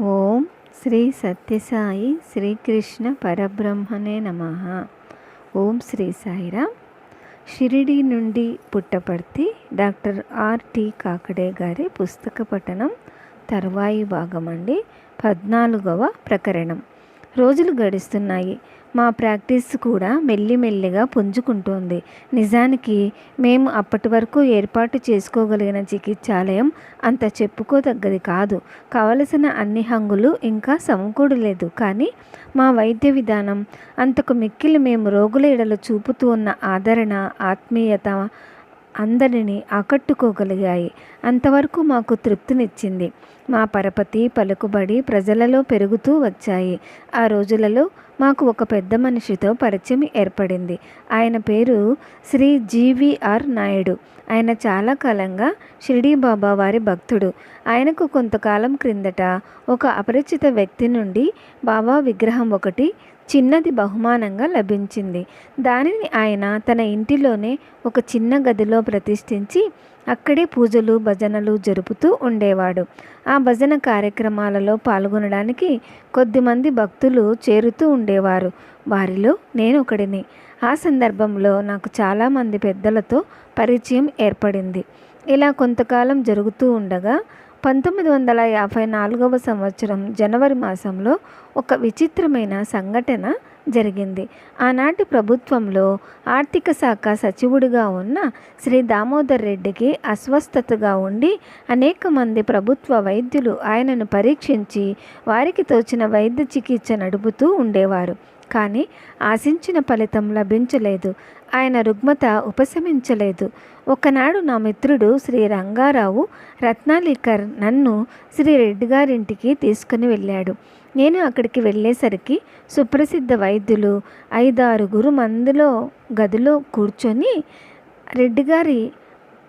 ఓం శ్రీ సత్యసాయి శ్రీకృష్ణ పరబ్రహ్మనే నమ. ఓం శ్రీ సాయిరా. షిరిడి నుండి పుట్టపర్తి డాక్టర్ ఆర్టి కాకడే గారి పుస్తక పఠనం తర్వాయి భాగం అండి. పద్నాలుగవ ప్రకరణం. రోజులు గడుస్తున్నాయి. మా ప్రాక్టీస్ కూడా మెల్లిమెల్లిగా పుంజుకుంటోంది. నిజానికి మేము అప్పటి వరకు ఏర్పాటు చేసుకోగలిగిన చికిత్సాలయం అంత చెప్పుకోదగ్గది కాదు. కావలసిన అన్ని హంగులు ఇంకా సమకూడలేదు కానీ మా వైద్య విధానం అంతకు మిక్కిలి మేము రోగుల ఎడలు చూపుతూ ఉన్న ఆదరణ ఆత్మీయత అందరినీ ఆకట్టుకోగలిగాయి. అంతవరకు మాకు తృప్తినిచ్చింది. మా పరపతి పలుకుబడి ప్రజలలో పెరుగుతూ వచ్చాయి. ఆ రోజులలో మాకు ఒక పెద్ద మనిషితో పరిచయం ఏర్పడింది. ఆయన పేరు శ్రీ జీవీఆర్ నాయుడు. ఆయన చాలా కాలంగా షిరిడీ బాబా వారి భక్తుడు. ఆయనకు కొంతకాలం క్రిందట ఒక అపరిచిత వ్యక్తి నుండి బాబా విగ్రహం ఒకటి చిన్నది బహుమానంగా లభించింది. దానిని ఆయన తన ఇంటిలోనే ఒక చిన్న గదిలో ప్రతిష్ఠించి అక్కడే పూజలు భజనలు జరుపుతూ ఉండేవాడు. ఆ భజన కార్యక్రమాలలో పాల్గొనడానికి కొద్దిమంది భక్తులు చేరుతూ ఉండేవారు. వారిలో నేను ఒకడిని. ఆ సందర్భంలో నాకు చాలామంది పెద్దలతో పరిచయం ఏర్పడింది. ఇలా కొంతకాలం జరుగుతూ ఉండగా పంతొమ్మిది వందల యాభై నాలుగవ సంవత్సరం జనవరి మాసంలో ఒక విచిత్రమైన సంఘటన జరిగింది. ఆనాటి ప్రభుత్వంలో ఆర్థిక శాఖ సచివుడిగా ఉన్న శ్రీ దామోదర్ రెడ్డికి అస్వస్థతగా ఉండి అనేక మంది ప్రభుత్వ వైద్యులు ఆయనను పరీక్షించి వారికి తోచిన వైద్య చికిత్స నడుపుతూ ఉండేవారు. కానీ ఆశించిన ఫలితం లభించలేదు. ఆయన రుగ్మత ఉపశమించలేదు. ఒకనాడు నా మిత్రుడు శ్రీ రంగారావు రత్నాలికర్ నన్ను శ్రీ రెడ్డి గారింటికి తీసుకుని వెళ్ళాడు. నేను అక్కడికి వెళ్ళేసరికి సుప్రసిద్ధ వైద్యులు ఐదారుగురు మందిలో గదిలో కూర్చొని రెడ్డి గారి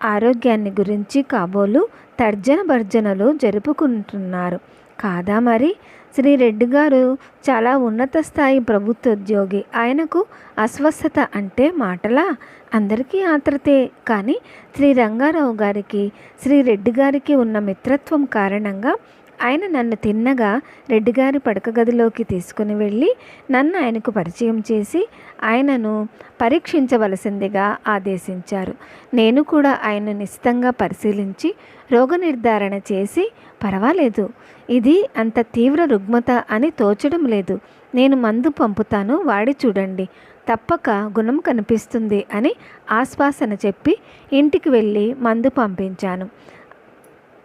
ఆరోగ్యాన్ని గురించి కాబోలు తర్జన భర్జనలు జరుపుకుంటున్నారు. కాదా మరి? శ్రీ రెడ్డి గారు చాలా ఉన్నత స్థాయి ప్రభుత్వోద్యోగి. ఆయనకు అస్వస్థత అంటే మాటలా? అందరికీ ఆత్రతే. కానీ శ్రీ రంగారావు గారికి శ్రీ రెడ్డి గారికి ఉన్న మిత్రత్వం కారణంగా ఆయన నన్ను తిన్నగా రెడ్డిగారి పడక గదిలోకి తీసుకుని వెళ్ళి నన్ను ఆయనకు పరిచయం చేసి ఆయనను పరీక్షించవలసిందిగా ఆదేశించారు. నేను కూడా ఆయన నిశ్చితంగా పరిశీలించి రోగ నిర్ధారణ చేసి పర్వాలేదు ఇది అంత తీవ్ర రుగ్మత అని తోచడం లేదు. నేను మందు పంపుతాను వాడి చూడండి. తప్పక గుణం కనిపిస్తుంది అని ఆశ్వాసన చెప్పి ఇంటికి వెళ్ళి మందు పంపించాను.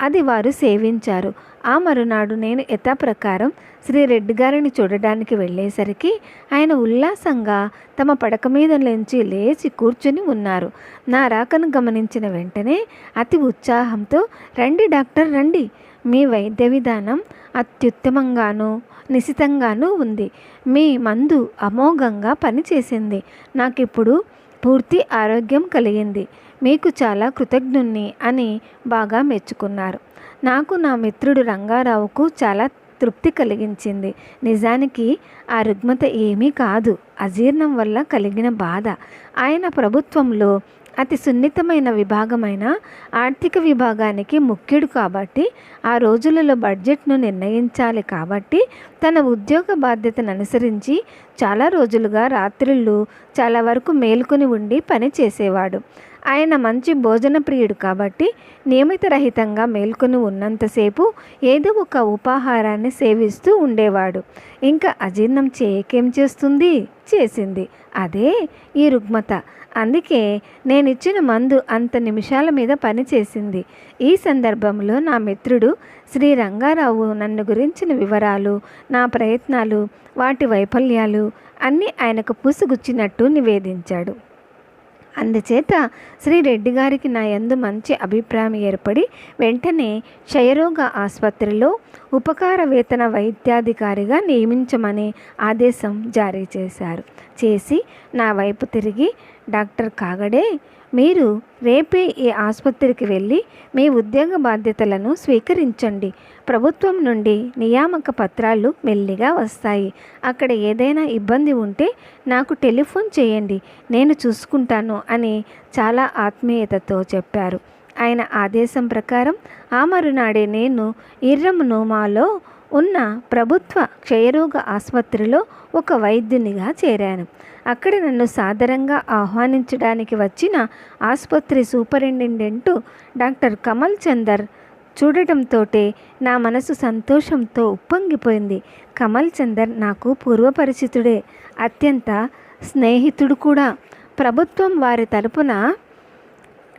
అది వారు సేవించారు. ఆ మరునాడు నేను యథాప్రకారం శ్రీ రెడ్డి గారిని చూడడానికి వెళ్ళేసరికి ఆయన ఉల్లాసంగా తమ పడక మీద నుంచి లేచి కూర్చుని ఉన్నారు. నా రాకను గమనించిన వెంటనే అతి ఉత్సాహంతో రండి డాక్టర్ రండి. మీ వైద్య విధానం అత్యుత్తమంగాను నిశితంగానూ ఉంది. మీ మందు అమోఘంగా పనిచేసింది. నాకిప్పుడు పూర్తి ఆరోగ్యం కలిగింది. మీకు చాలా కృతజ్ఞుణ్ణి అని బాగా మెచ్చుకున్నారు. నాకు నా మిత్రుడు రంగారావుకు చాలా తృప్తి కలిగించింది. నిజానికి ఆ రుగ్మత ఏమీ కాదు. అజీర్ణం వల్ల కలిగిన బాధ. ఆయన ప్రభుత్వంలో అతి సున్నితమైన విభాగమైన ఆర్థిక విభాగానికి ముఖ్యుడు కాబట్టి ఆ రోజులలో బడ్జెట్ను నిర్ణయించాలి కాబట్టి తన ఉద్యోగ బాధ్యతను అనుసరించి చాలా రోజులుగా రాత్రిళ్ళు చాలా వరకు మేలుకొని ఉండి పని చేసేవాడు. ఆయన మంచి భోజన ప్రియుడు కాబట్టి నియమిత రహితంగా మేల్కొని ఉన్నంతసేపు ఏదో ఒక ఉపాహారాన్ని సేవిస్తూ ఉండేవాడు. ఇంకా అజీర్ణం చేయకేం చేస్తుంది? చేసింది. అదే ఈ రుగ్మత. అందుకే నేను ఇచ్చిన మందు అంత నిమిషాల మీద పనిచేసింది ఈ సందర్భంలో నా మిత్రుడు శ్రీ రంగారావు నన్ను గురించిన వివరాలు నా ప్రయత్నాలు వాటి వైఫల్యాలు అన్నీ ఆయనకు పూసుగుచ్చినట్టు నివేదించాడు. అందుచేత శ్రీ రెడ్డి గారికి నా యందు మంచి అభిప్రాయం ఏర్పడి వెంటనే క్షయరోగ ఆసుపత్రిలో ఉపకార వేతన వైద్యాధికారిగా నియమించమని ఆదేశం జారీ చేశారు. చేసి నా వైపు తిరిగి డాక్టర్ కాగడే మీరు రేపే ఈ ఆసుపత్రికి వెళ్ళి మీ ఉద్యోగ బాధ్యతలను స్వీకరించండి. ప్రభుత్వం నుండి నియామక పత్రాలు మెల్లిగా వస్తాయి. అక్కడ ఏదైనా ఇబ్బంది ఉంటే నాకు టెలిఫోన్ చేయండి. నేను చూసుకుంటాను అని చాలా ఆత్మీయతతో చెప్పారు. ఆయన ఆదేశం ప్రకారం ఆ మరునాడే నేను ఇర్రమును మాలో ఉన్న ప్రభుత్వ క్షయరోగ ఆసుపత్రిలో ఒక వైద్యునిగా చేరాను. అక్కడ నన్ను సాదరంగా ఆహ్వానించడానికి వచ్చిన ఆసుపత్రి సూపరింటెండెంట్ డాక్టర్ కమల్ చందర్ చూడటంతోటే నా మనసు సంతోషంతో ఉప్పొంగిపోయింది. కమల్ చందర్ నాకు పూర్వపరిచితుడే అత్యంత స్నేహితుడు కూడా. ప్రభుత్వం వారి తరపున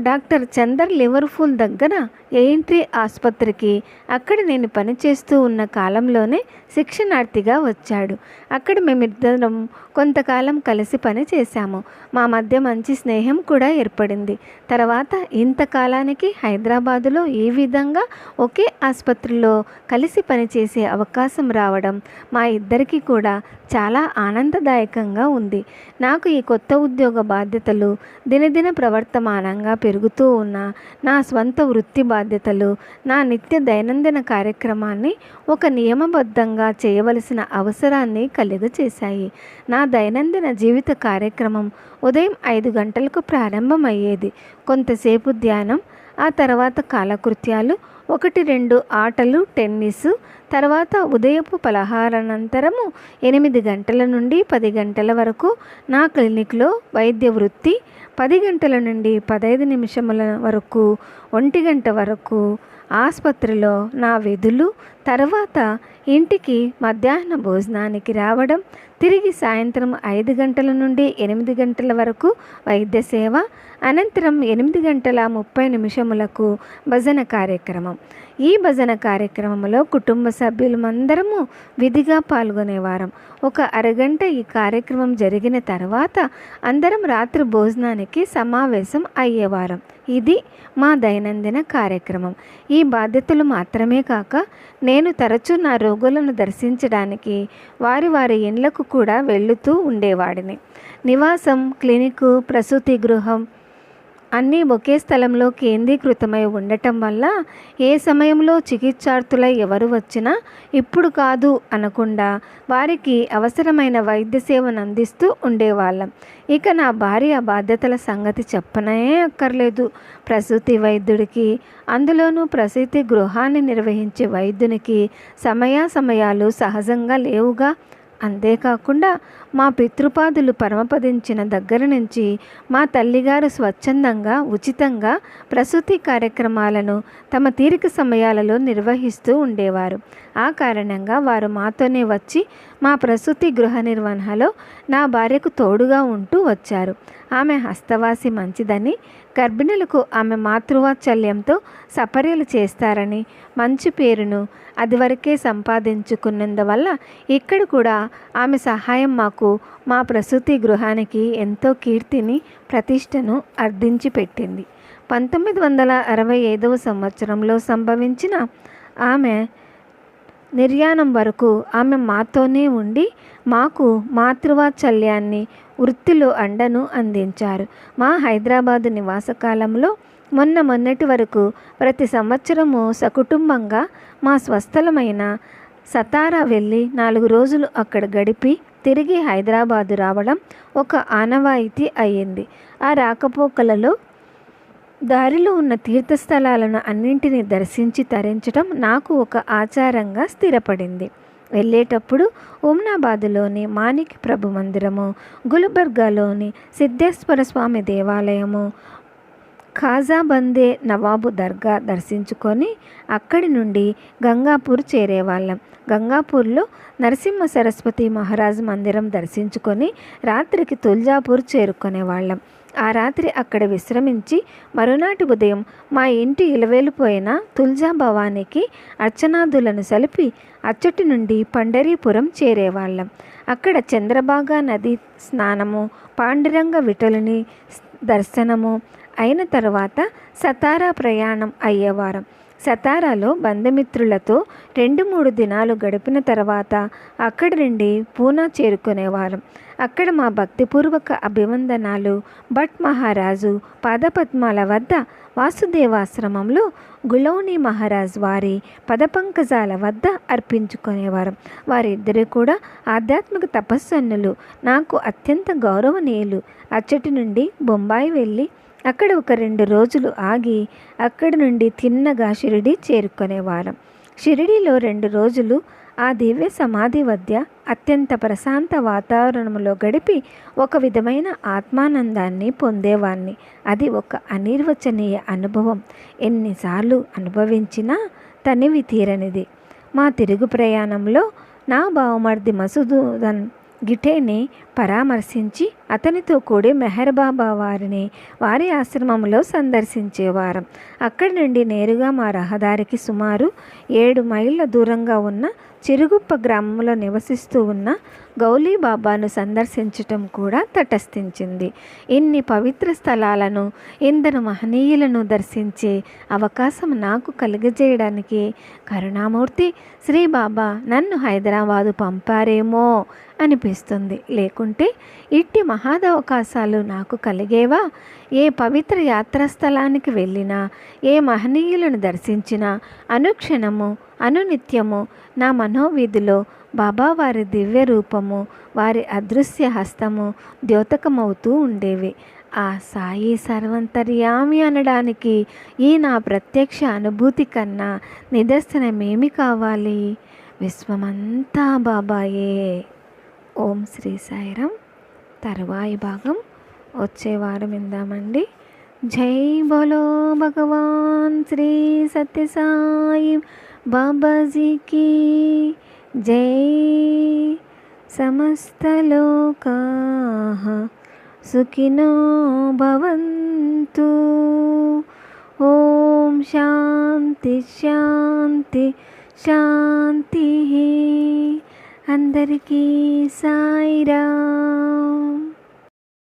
డాక్టర్ చందర్ లివర్ఫూల్ దగ్గర ఏఎన్టీ ఆసుపత్రికి. అక్కడ నేను పనిచేస్తూ ఉన్న కాలంలోనే శిక్షణార్థిగా వచ్చాడు. అక్కడ మేమిద్దరం కొంతకాలం కలిసి పని చేశాము. మా మధ్య మంచి స్నేహం కూడా ఏర్పడింది. తర్వాత ఇంతకాలానికి హైదరాబాదులో ఈ విధంగా ఒకే ఆసుపత్రిలో కలిసి పనిచేసే అవకాశం రావడం మా ఇద్దరికీ కూడా చాలా ఆనందదాయకంగా ఉంది. నాకు ఈ కొత్త ఉద్యోగ బాధ్యతలు దినదిన ప్రవర్తమానంగా పెరుగుతూ ఉన్న నా స్వంత వృత్తి బాధ్యతలు నా నిత్య దైనందిన కార్యక్రమాన్ని ఒక నియమబద్ధంగా చేయవలసిన అవసరాన్ని కలుగచేశాయి నా దైనందిన జీవిత కార్యక్రమం ఉదయం ఐదు గంటలకు ప్రారంభమయ్యేది. కొంతసేపు ధ్యానం ఆ తర్వాత కాలకృత్యాలు ఒకటి రెండు ఆటలు టెన్నిస్. తర్వాత ఉదయపు పలహారానంతరము ఎనిమిది గంటల నుండి పది గంటల వరకు నా క్లినిక్లో వైద్య వృత్తి. పది గంటల నుండి పదహైదు నిమిషముల వరకు ఒంటి గంట వరకు ఆసుపత్రిలో నా విధులు తర్వాత ఇంటికి మధ్యాహ్న భోజనానికి రావడం. తిరిగి సాయంత్రం ఐదు గంటల నుండి ఎనిమిది గంటల వరకు వైద్య సేవ అనంతరం ఎనిమిది గంటల ముప్పై నిమిషములకు భజన కార్యక్రమం. ఈ భజన కార్యక్రమంలో కుటుంబ సభ్యులమందరము విధిగా పాల్గొనేవారం. ఒక అరగంట ఈ కార్యక్రమం జరిగిన తర్వాత అందరం రాత్రి భోజనానికి సమావేశం అయ్యేవారం. ఇది మా దైనందిన కార్యక్రమం. ఈ బాధ్యతలు మాత్రమే కాక నేను తరచూ నా రోగులను దర్శించడానికి వారి వారి ఇండ్లకు కూడా వెళుతూ ఉండేవాడిని. నివాసం క్లినిక్ ప్రసూతి గృహం అన్నీ ఒకే స్థలంలో కేంద్రీకృతమై ఉండటం వల్ల ఏ సమయంలో చికిత్సార్థులై ఎవరు వచ్చినా ఇప్పుడు కాదు అనకుండా వారికి అవసరమైన వైద్య సేవను అందిస్తూ ఉండేవాళ్ళం. ఇక నా భార్య బాధ్యతల సంగతి చెప్పనే అక్కర్లేదు. ప్రసూతి వైద్యుడికి అందులోనూ ప్రసూతి గృహాన్ని నిర్వహించే వైద్యునికి సమయాసమయాలు సహజంగా లేవుగా. అంతేకాకుండా మా పితృపాదులు పరమపదించిన దగ్గర నుంచి మా తల్లిగారు స్వచ్ఛందంగా ఉచితంగా ప్రసూతి కార్యక్రమాలను తమ తీరిక సమయాలలో నిర్వహిస్తూ ఉండేవారు. ఆ కారణంగా వారు మాతోనే వచ్చి మా ప్రసూతి గృహ నిర్వహణలో నా భార్యకు తోడుగా ఉంటూ వచ్చారు. ఆమె హస్తవాసి మంచిదని గర్భిణులకు ఆమె మాతృవాత్సల్యంతో సపర్యలు చేస్తారని మంచి పేరును అదివరకే సంపాదించుకున్నందువల్ల ఇక్కడ కూడా ఆమె సహాయం మాకు మా ప్రసూతి గృహానికి ఎంతో కీర్తిని ప్రతిష్టను అర్థించి పెట్టింది పంతొమ్మిది వందల అరవై ఐదవ సంవత్సరంలో సంభవించిన ఆమె నిర్యాణం వరకు ఆమె మాతోనే ఉండి మాకు మాతృవాత్సల్యాన్ని వృత్తిలో అండను అందించారు. మా హైదరాబాదు నివాస కాలంలో మొన్న మొన్నటి వరకు ప్రతి సంవత్సరము సకుటుంబంగా మా స్వస్థలమైన సతారా వెళ్ళి నాలుగు రోజులు అక్కడ గడిపి తిరిగి హైదరాబాదు రావడం ఒక ఆనవాయితీ అయ్యింది. ఆ రాకపోకలలో దారిలో ఉన్న తీర్థస్థలాలను అన్నింటినీ దర్శించి తరించడం నాకు ఒక ఆచారంగా స్థిరపడింది. వెళ్ళేటప్పుడు ఉమ్నాబాదులోని మాణిక్ ప్రభు మందిరము గుల్బర్గాలోని సిద్ధేశ్వర స్వామి దేవాలయము ఖాజాబందే నవాబు దర్గా దర్శించుకొని అక్కడి నుండి గంగాపూర్ చేరేవాళ్ళం. గంగాపూర్లో నరసింహ సరస్వతి మహారాజ్ మందిరం దర్శించుకొని రాత్రికి తుల్జాపూర్ చేరుకునేవాళ్ళం. ఆ రాత్రి అక్కడ విశ్రమించి మరునాటి ఉదయం మా ఇంటి ఇలవేలిపోయిన తుల్జా భవానికి అర్చనాదులను సలిపి అచ్చటి నుండి పండరీపురం చేరేవాళ్ళం. అక్కడ చంద్రబాగా నది స్నానము పాండురంగ విటలుని దర్శనము అయిన తర్వాత సతారా ప్రయాణం అయ్యేవారం. సతారాలో బంధుమిత్రులతో రెండు మూడు దినాలు గడిపిన తర్వాత అక్కడి నుండి పూనా చేరుకునేవారం. అక్కడ మా భక్తిపూర్వక అభివందనాలు భట్ మహారాజు పాదపద్మాల వద్ద వాసుదేవాశ్రమంలో గులౌని మహారాజ్ వారి పదపంకజాల వద్ద అర్పించుకునేవారు. వారిద్దరూ కూడా ఆధ్యాత్మిక తపస్సన్నులు. నాకు అత్యంత గౌరవనీయులు. అచ్చటి నుండి బొంబాయి వెళ్ళి అక్కడ ఒక రెండు రోజులు ఆగి అక్కడి నుండి తిన్నగా షిరిడి చేరుకునేవారం. షిరిడీలో రెండు రోజులు ఆ దివ్య సమాధి వద్ద అత్యంత ప్రశాంత వాతావరణంలో గడిపి ఒక విధమైన ఆత్మానందాన్ని పొందేవాణ్ణి. అది ఒక అనిర్వచనీయ అనుభవం. ఎన్నిసార్లు అనుభవించినా తనివి తీరనిది. మా తిరుగు ప్రయాణంలో నా బావమర్ది మసుదూదన్ గిటేని పరామర్శించి అతనితో కూడి మెహర్బాబా వారిని వారి ఆశ్రమంలో సందర్శించేవారం. అక్కడి నుండి నేరుగా మా రహదారికి సుమారు ఏడు మైళ్ళ దూరంగా ఉన్న చిరుగుప్ప గ్రామంలో నివసిస్తూ ఉన్న గౌలీ బాబాను సందర్శించటం కూడా తటస్థించింది. ఇన్ని పవిత్ర స్థలాలను ఇందరు మహనీయులను దర్శించే అవకాశం నాకు కలిగజేయడానికి కరుణామూర్తి శ్రీ బాబా నన్ను హైదరాబాదు పంపారేమో అనిపిస్తుంది. అనుకుంటే ఇట్టి మహాదవకాశాలు నాకు కలిగేవా? ఏ పవిత్ర యాత్రాస్థలానికి వెళ్ళినా ఏ మహనీయులను దర్శించినా అనుక్షణము అనునిత్యము నా మనోవీధిలో బాబా వారి దివ్య రూపము వారి అదృశ్య హస్తము ద్యోతకమవుతూ ఉండేవి. ఆ సాయి సర్వంతర్యామి అనడానికి ఈ నా ప్రత్యక్ష అనుభూతి కన్నా నిదర్శనమేమి కావాలి? విశ్వమంతా బాబాయే! ఓం శ్రీ సాయిరామ్ తర్వాయి భాగం. వచ్చే వారం విందామండి. జై బోలో భగవాన్ శ్రీ సత్యసాయి బాబాజీకి జై. సమస్తలోకా సుఖినో భవంతు. ఓం శాంతి శాంతి శాంతి. అందరికీ సాయిరామ్.